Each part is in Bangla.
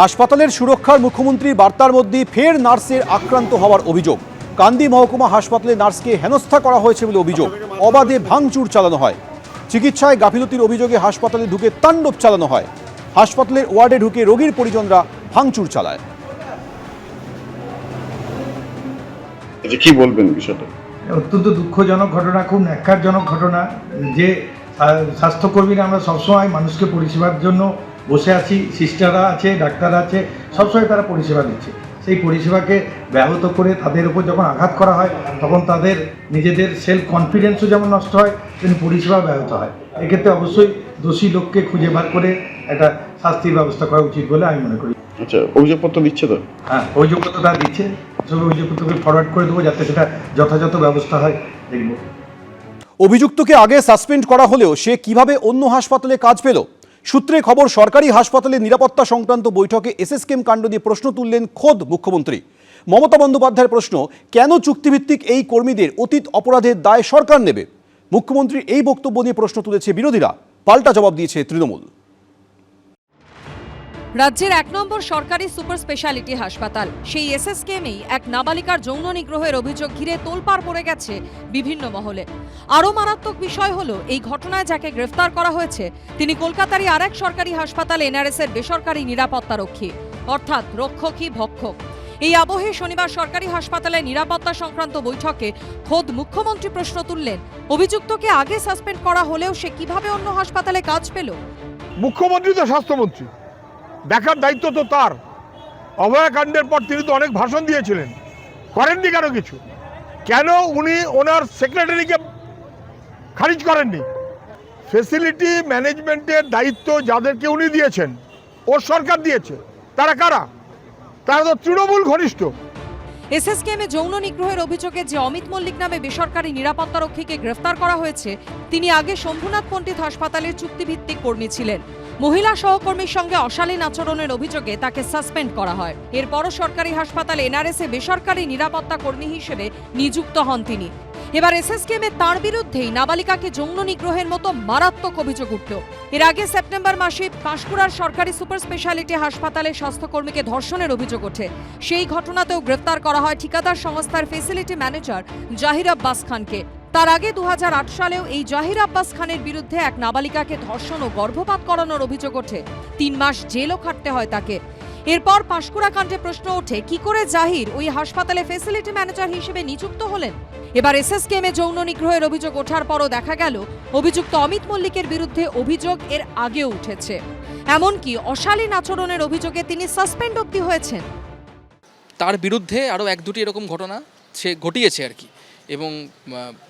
হাসপাতালের সুরক্ষার মুখ্যমন্ত্রীর বার্তার মধ্যে ফের নার্সের আক্রান্ত হওয়ার অভিযোগ। কান্দি মহকুমা হাসপাতালে নার্সকে হেনস্থা করা হয়েছে বলে অভিযোগ। অবাধে ভাঙচুর চালানো হয়। চিকিৎসায় গাফিলতির অভিযোগে হাসপাতালে ঢুকে তাণ্ডব চালানো হয়। হাসপাতালের ওয়ার্ডে ঢুকে রোগীর পরিজনরা ভাঙচুর চালায়। আচ্ছা কি বলবেন বিষয়টা? অত্যন্ত দুঃখজনক ঘটনা খুব ন্যাক্কারজনক ঘটনা যে স্বাস্থ্যকর্মীরা আমরা সবসময় মানুষকে পরিষেবার জন্য বসে আছি সিস্টাররা আছে ডাক্তার আছে সবসময় তারা পরিষেবা দিচ্ছে সেই পরিষেবাকে ব্যাহত করে তাদের উপর যখন আঘাত করা হয় তখন তাদের নিজেদের সেলফ কনফিডেন্সও যেমন নষ্ট হয় তেমনি পরিষেবা ব্যাহত হয়। এক্ষেত্রে অবশ্যই দোষী লোককে খুঁজে বার করে একটা শাস্তির ব্যবস্থা করা উচিত বলে আমি মনে করি। আচ্ছা অভিযোগপত্র দিচ্ছে তো? হ্যাঁ অভিযোগপত্র তারা দিচ্ছে। সব অভিযোগপত্রকে ফরওয়ার্ড করে দেবো যাতে সেটা যথাযথ ব্যবস্থা হয় দেখব। অভিযুক্তকে আগে সাসপেন্ড করা হলেও সে কীভাবে অন্য হাসপাতালে কাজ পেল? সূত্রে খবর, সরকারি হাসপাতালে নিরাপত্তা সংক্রান্ত বৈঠকে এসএসকেম কাণ্ড নিয়ে প্রশ্ন তুললেন খোদ মুখ্যমন্ত্রী। মমতা বন্দ্যোপাধ্যায়ের প্রশ্ন, কেন চুক্তিভিত্তিক এই কর্মীদের অতীত অপরাধের দায় সরকার নেবে? মুখ্যমন্ত্রীর এই বক্তব্য নিয়ে প্রশ্ন তুলেছে বিরোধীরা। পাল্টা জবাব দিয়েছে তৃণমূল। রাজ্যের এক নম্বর সরকারি সুপার স্পেশালিটি হাসপাতাল। সেই এসএসকেমেই এক নাবালিকার যৌন নিগ্রহের অভিযোগ ঘিরে তোলপাড় পড়ে গেছে বিভিন্ন মহলে। আরও মারাত্মক বিষয় হলো, এই ঘটনায় যাকে গ্রেফতার করা হয়েছে, তিনি কলকাতারই আরেক সরকারি হাসপাতাল এনআরএস এর বেসরকারি নিরাপত্তা রক্ষী অর্থাৎ রক্ষকই ভক্ষক। এই আবহে শনিবার সরকারি হাসপাতালে নিরাপত্তা সংক্রান্ত বৈঠকে খোদ মুখ্যমন্ত্রী প্রশ্ন তুললেন, অভিযুক্তকে আগে সাসপেন্ড করা হলেও সে কীভাবে অন্য হাসপাতালে কাজ পেল? মুখ্যমন্ত্রী তো স্বাস্থ্যমন্ত্রী। দেখার দায়িত্ব তো তার। অভয়াকাণ্ডের পর তিনি তো অনেক ভাষণ দিয়েছিলেন। করেননি কেন কিছু? কেন উনি ওনার সেক্রেটারিকে খারিজ করেননি? ফেসিলিটি ম্যানেজমেন্টের দায়িত্ব যাদেরকে উনি দিয়েছেন, ও সরকার দিয়েছে, তারা কারা? তারা তো তৃণমূল ঘনিষ্ঠ। এসএসকেএমে যৌন নিগ্রহের অভিযোগে যে অমিত মল্লিক নামে বেসরকারি নিরাপত্তারক্ষীকে গ্রেফতার করা হয়েছে, তিনি আগে শম্ভুনাথ পণ্ডিত হাসপাতালের চুক্তিভিত্তিক কর্মী ছিলেন। মহিলা সহকর্মীর সঙ্গে অশালীন আচরণের অভিযোগে তাকে সাসপেন্ড করা হয়। এরপরও সরকারি হাসপাতাল এনআরএসে বেসরকারি নিরাপত্তা কর্মী হিসেবে নিযুক্ত হন তিনি। এবার এসএসকেএমে তার বিরুদ্ধেই নাবালিকাকে যৌন নিগ্রহের মতো মারাত্মক অভিযোগ উঠল। এর আগে সেপ্টেম্বর মাসে পাঁশকুড়ার সরকারি সুপার স্পেশালিটি হাসপাতালে স্বাস্থ্যকর্মীকে ধর্ষণের অভিযোগ ওঠে। সেই ঘটনাতেও গ্রেফতার করা হয় ঠিকাদার সংস্থার ফেসিলিটি ম্যানেজার জাহির আব্বাস খানকে। তার আগে দু হাজার আট সালেও এই জাহির আব্বাস খানের বিরুদ্ধে এক নাবালিকাকে ধর্ষণ ও গর্ভপাত করানোর অভিযোগ ওঠে। তিন মাস জেলও খাটতে হয় তাকে। এরপর পাঁশকুড়া কাণ্ডে প্রশ্ন ওঠে, কি করে জাহির ওই হাসপাতালে ফেসিলিটি ম্যানেজার হিসেবে নিযুক্ত হলেন? এবার এসএসকেএমে যৌন নিগ্রহের অভিযোগ ওঠার পরও দেখা গেল, অভিযুক্ত অমিত মল্লিকের বিরুদ্ধে অভিযোগ এর আগেও উঠেছে। এমনকি অশালীন আচরণের অভিযোগে তিনি সাসপেন্ড অব্দি হয়েছেন। তার বিরুদ্ধে আরও এক দুটি এরকম ঘটনা, সে ঘটিয়েছে আর কি। এবং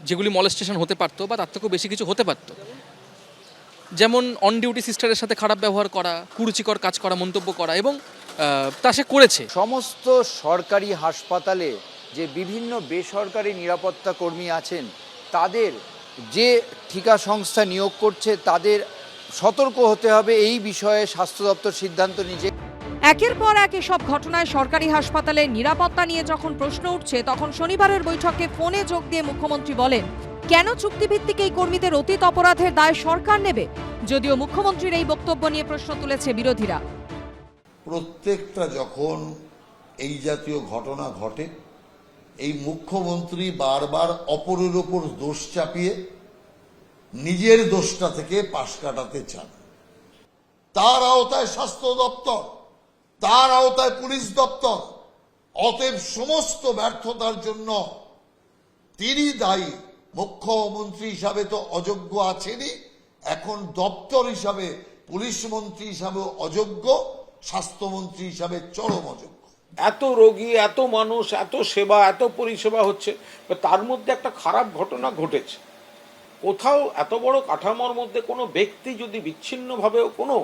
যেগুলি মলেস্টেশন হতে পারতো বা তার থেকেও বেশি কিছু হতে পারতো। যেমন অন ডিউটি সিস্টারের সাথে খারাপ ব্যবহার করা, কুরুচিকর কাজ করা, মন্তব্য করা এবং তা সে করেছে। সমস্ত সরকারি হাসপাতালে যে বিভিন্ন বেসরকারি নিরাপত্তা কর্মী আছেন, তাদের যে ঠিকা সংস্থা নিয়োগ করছে, তাদের সতর্ক হতে হবে। এই বিষয়ে স্বাস্থ্য দপ্তর সিদ্ধান্ত নিচ্ছে একের পর এক এসব ঘটনায় সরকারি হাসপাতালে নিরাপত্তা নিয়ে যখন প্রশ্ন উঠছে, তখন শনিবারের বৈঠকে ফোনে যোগ দিয়ে মুখ্যমন্ত্রী বলেন, কেন চুক্তিভিত্তিক এই কর্মীদের অতীত অপরাধের দায় সরকার নেবে? যদিও মুখ্যমন্ত্রীর এই বক্তব্য নিয়ে প্রশ্ন তুলেছে বিরোধীরা। প্রত্যেকটা যখন এই জাতীয় ঘটনা ঘটে, এই মুখ্যমন্ত্রী বারবার অপরের ওপর দোষ চাপিয়ে নিজের দোষটা থেকে পাশ কাটাতে চান। তার আওতায় স্বাস্থ্য দপ্তর তার আওতায় পুলিশ দপ্তর। অতএব সমস্ত ব্যর্থতার জন্য তিনি দায়ী। মুখ্যমন্ত্রী হিসাবে তো অযোগ্য আছেনই। এখন দপ্তর হিসাবে পুলিশ মন্ত্রী হিসাবে অযোগ্য, স্বাস্থ্যমন্ত্রী হিসাবে চরম অযোগ্য। এত রোগী, এত মানুষ, এত সেবা, এত পরিষেবা হচ্ছে তার মধ্যে একটা খারাপ ঘটনা ঘটেছে। কোথাও এত বড় কাঠামোর মধ্যে কোনো ব্যক্তি যদি বিচ্ছিন্নভাবেও কোনো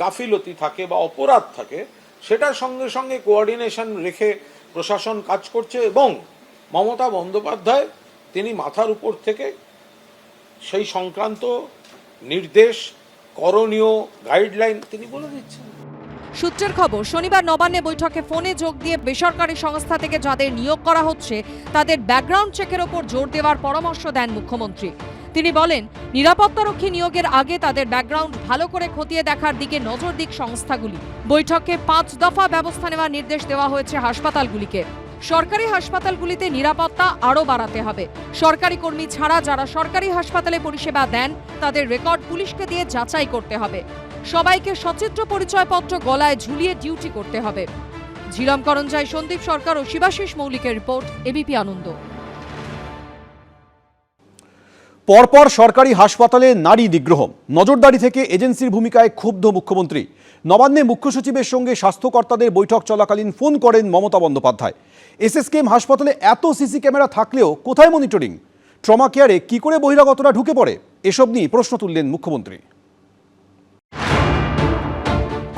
গাফিলতি থাকে বা অপরাধ থাকে সেটার সঙ্গে সঙ্গে কোঅর্ডিনেশন রেখে প্রশাসন কাজ করছে এবং মমতা বন্দ্যোপাধ্যায়, তিনি মাথার উপর থেকে সেই সংক্রান্ত নির্দেশ, করণীয় গাইডলাইন তিনি বলে দিচ্ছেন। সূত্রের খবর, শনিবার নবান্নে বৈঠকে ফোনে যোগ দিয়ে বেসরকারি সংস্থা থেকে যাদের নিয়োগ করা হচ্ছে, তাদের ব্যাকগ্রাউন্ড চেকের ওপর জোর দেওয়ার পরামর্শ দেন মুখ্যমন্ত্রী। তিনি বলেন, নিরাপত্তারক্ষী নিয়োগের আগে তাদের ব্যাকগ্রাউন্ড ভালো করে খতিয়ে দেখার দিকে নজর দিক সংস্থাগুলি। বৈঠকে পাঁচ দফা ব্যবস্থা নেওয়ার নির্দেশ দেওয়া হয়েছে হাসপাতালগুলিকে। সরকারি হাসপাতালগুলিতে নিরাপত্তা আরও বাড়াতে হবে। সরকারি কর্মী ছাড়া যারা সরকারি হাসপাতালে পরিষেবা দেন, তাদের রেকর্ড পুলিশকে দিয়ে যাচাই করতে হবে। সবাইকে সচিত্র পরিচয়পত্র গলায় ঝুলিয়ে ডিউটি করতে হবে। ঝিলম করঞ্জাই সন্দীপ সরকার ও শিবাশিস মৌলিকের রিপোর্ট এবিপি আনন্দ। পরপর সরকারি হাসপাতালে নারী নিগ্রহ নজরদারি থেকে এজেন্সির ভূমিকায় ক্ষুব্ধ মুখ্যমন্ত্রী। নবান্নে মুখ্য সচিবের সঙ্গে স্বাস্থ্যকর্তাদের বৈঠক চলাকালীন ফোন করেন মমতা বন্দ্যোপাধ্যায়। এসএসকেএম হাসপাতালে এত সিসি ক্যামেরা থাকলেও কোথায় মনিটরিং? ট্রমা কেয়ারে কী করে বহিরাগতরা ঢুকে পড়ে? এসব নিয়ে প্রশ্ন তুললেন মুখ্যমন্ত্রী।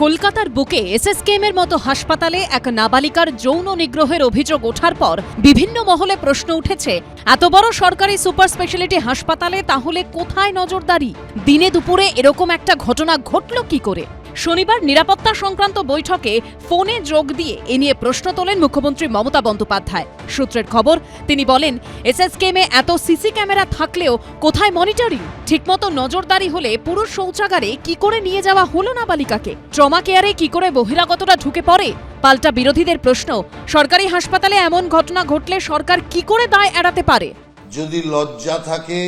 কলকাতার বুকে এসএসকেএমের মতো হাসপাতালে এক নাবালিকার যৌন নিগ্রহের অভিযোগ ওঠার পর বিভিন্ন মহলে প্রশ্ন উঠেছে, এত বড় সরকারি সুপার স্পেশালিটি হাসপাতালে তাহলে কোথায় নজরদারি? দিনে দুপুরে এরকম একটা ঘটনা ঘটল কি করে? শনিবার নিরাপত্তা সংক্রান্ত বৈঠকে ফোনে যোগ দিয়ে এ নিয়ে প্রশ্ন তোলেন মুখ্যমন্ত্রী মমতা বন্দ্যোপাধ্যায়। সূত্রের খবর, তিনি বলেন এসএসকেএমে এত সিসি ক্যামেরা থাকলেও কোথায় মনিটরিং? ঠিকমতো নজরদারি হলে পুরুষ শৌচাগারে কি করে নিয়ে যাওয়া হলো নাবালিকাকে ট্রমা কেয়ারে কি করে বহিরাগতরা ঢুকে পড়ে? পাল্টা বিরোধীদের প্রশ্ন, সরকারি হাসপাতালে এমন ঘটনা ঘটলে সরকার কি করে দায় এড়াতে পারে? যদি লজ্জা থাকে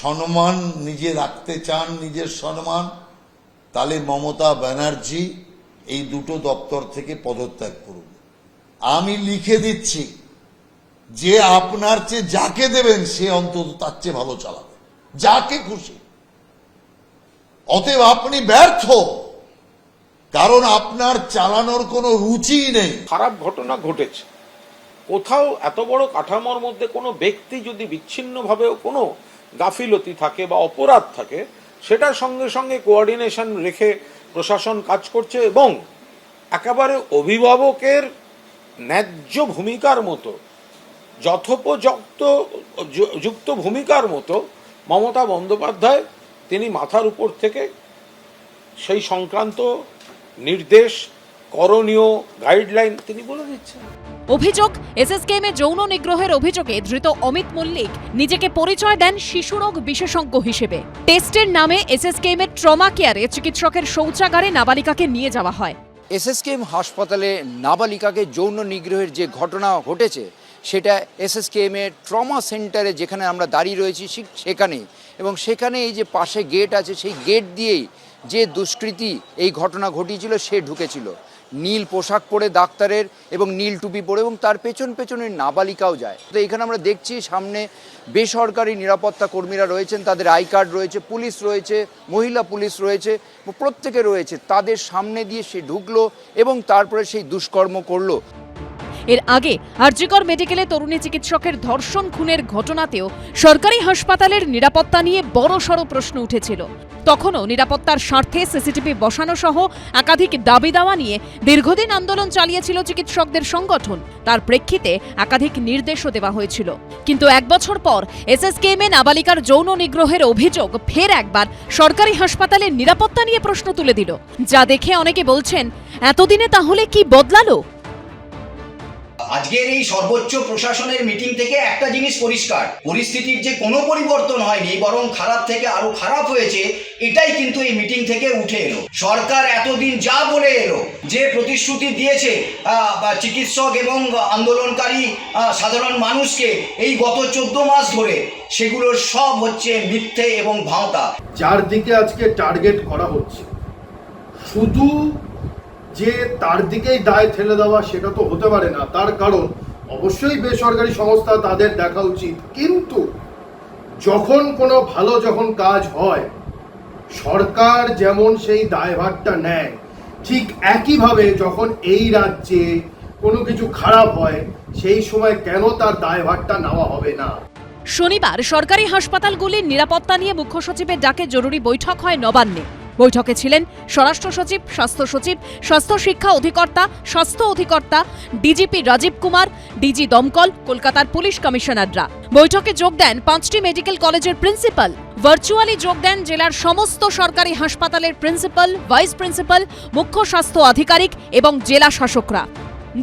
সম্মান নিজে রাখতে চান, নিজের সম্মান তাহলে মমতা ব্যানার্জি এই দুটো দপ্তর থেকে পদত্যাগ করুন। আমি লিখে দিচ্ছি, যে আপনার চেয়ে যাকে দেবেন, সে অন্তত তার চেয়ে ভালো চালাবে। যাকে খুশি। অতএব আপনি ব্যর্থ। কারণ আপনার চালানোর কোনো রুচিই নেই। খারাপ ঘটনা ঘটেছে। কোথাও এত বড় কাঠামোর মধ্যে কোনো ব্যক্তি যদি বিচ্ছিন্নভাবেও কোনো গাফিলতি থাকে বা অপরাধ থাকে সেটার সঙ্গে সঙ্গে কোঅর্ডিনেশন রেখে প্রশাসন কাজ করছে এবং একেবারে অভিভাবকের ন্যায্য ভূমিকার মতো, যথোপযুক্ত যুক্ত ভূমিকার মতো মমতা বন্দ্যোপাধ্যায় তিনি মাথার উপর থেকে সেই সংক্রান্ত নির্দেশ করণীয় গাইডলাইন তিনি বলে দিচ্ছেন। অভিযোগ এসএসকেএমে যৌন নিগ্রহের অভিযোগে ধৃত অমিত মল্লিক নিজেকে পরিচয় দেন শিশুরোগ বিশেষজ্ঞ হিসেবে। টেস্টের নামে এসএসকেএমের ট্রমা কেয়ারে চিকিৎসকের শৌচাগারে নাবালিকাকে নিয়ে যাওয়া হয়। এসএসকেএম হাসপাতালে নাবালিকাকে যৌন নিগ্রহের যে ঘটনা ঘটেছে সেটা এসএসকেএম এর ট্রমা সেন্টারে যেখানে আমরা দাঁড়িয়ে রয়েছি ঠিক সেখানেই এবং সেখানে এই যে পাশে গেট আছে সেই গেট দিয়েই যে দুষ্কৃতী এই ঘটনা ঘটিয়েছিল সে ঢুকেছিল। নীল পোশাক পরে ডাক্তারের এবং নীল টুপি পরে এবং তার পেছন পেছনে নাবালিকাও যায়। তো এখানে আমরা দেখছি সামনে বেসরকারি নিরাপত্তা কর্মীরা রয়েছেন, তাদের আই কার্ড রয়েছে, পুলিশ রয়েছে, মহিলা পুলিশ রয়েছে, প্রত্যেকে রয়েছে। তাদের সামনে দিয়ে সে ঢুকলো এবং তারপরে সেই দুষ্কর্ম করল। এর আগে আরজিকর মেডিকেলে তরুণী চিকিৎসকের ধর্ষণ খুনের ঘটনাতেও সরকারি হাসপাতালের নিরাপত্তা নিয়ে বড় সড় প্রশ্ন উঠেছিল। তখনও নিরাপত্তার স্বার্থে সিসিটিভি বসানো সহ একাধিক দাবি দাওয়া নিয়ে দীর্ঘদিন আন্দোলন চালিয়েছিল চিকিৎসকদের সংগঠন। তার প্রেক্ষিতে একাধিক নির্দেশও দেওয়া হয়েছিল। কিন্তু এক বছর পর এসএসকেএমে নাবালিকার যৌন নিগ্রহের অভিযোগ ফের একবার সরকারি হাসপাতালের নিরাপত্তা নিয়ে প্রশ্ন তুলে দিল। যা দেখে অনেকে বলছেন, এতদিনে তাহলে কি বদলালো? আজকের এই সর্বোচ্চ প্রশাসনের মিটিং থেকে একটা জিনিস পরিষ্কার। পরিস্থিতির যে কোনো পরিবর্তন হয়নি, বরং খারাপ থেকে আরও খারাপ হয়েছে, এটাই কিন্তু এই মিটিং থেকে উঠে এলো। সরকার এতদিন যা বলে এলো, যে প্রতিশ্রুতি দিয়েছে চিকিৎসক এবং আন্দোলনকারী সাধারণ মানুষকে এই গত চোদ্দ মাস ধরে, সেগুলোর সব হচ্ছে মিথ্যে এবং ভাঁওতা। যার দিকে আজকে টার্গেট করা হচ্ছে। শুধু যে তার দিকেই দায় ঠেলে দেওয়া সেটা তো হতে পারে না। তার কারণ, অবশ্যই বেসরকারি সংস্থা তাদের দেখা উচিত। কিন্তু যখন কোনো ভালো যখন কাজ হয়, সরকার যেমন সেই দায়ভারটা নেয়, ঠিক একইভাবে যখন এই রাজ্যে কোনো কিছু খারাপ হয়, সেই সময় কেন তার দায়ভারটা নেওয়া হবে না? শনিবার সরকারি হাসপাতালগুলির নিরাপত্তা নিয়ে মুখ্য সচিবের ডাকে জরুরি বৈঠক হয় নবান্নে। বৈঠকে ছিলেন স্বরাষ্ট্র সচিব, স্বাস্থ্য সচিব, স্বাস্থ্য শিক্ষা অধিকর্তা, স্বাস্থ্য অধিকর্তা, ডিজিপি রাজীব কুমার, ডিজি দমকল, কলকাতার পুলিশ কমিশনাররা। বৈঠকে যোগ দেন পাঁচটি মেডিকেল কলেজের প্রিন্সিপাল। ভার্চুয়ালি যোগ দেন জেলার সমস্ত সরকারি হাসপাতালের প্রিন্সিপাল, ভাইস প্রিন্সিপাল, মুখ্য স্বাস্থ্য আধিকারিক এবং জেলা শাসকরা।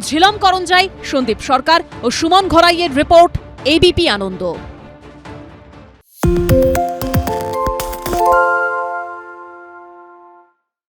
ঝিলম করঞ্জাই, সন্দীপ সরকার ও সুমন ঘরাইয়ের রিপোর্ট এবিপি আনন্দ।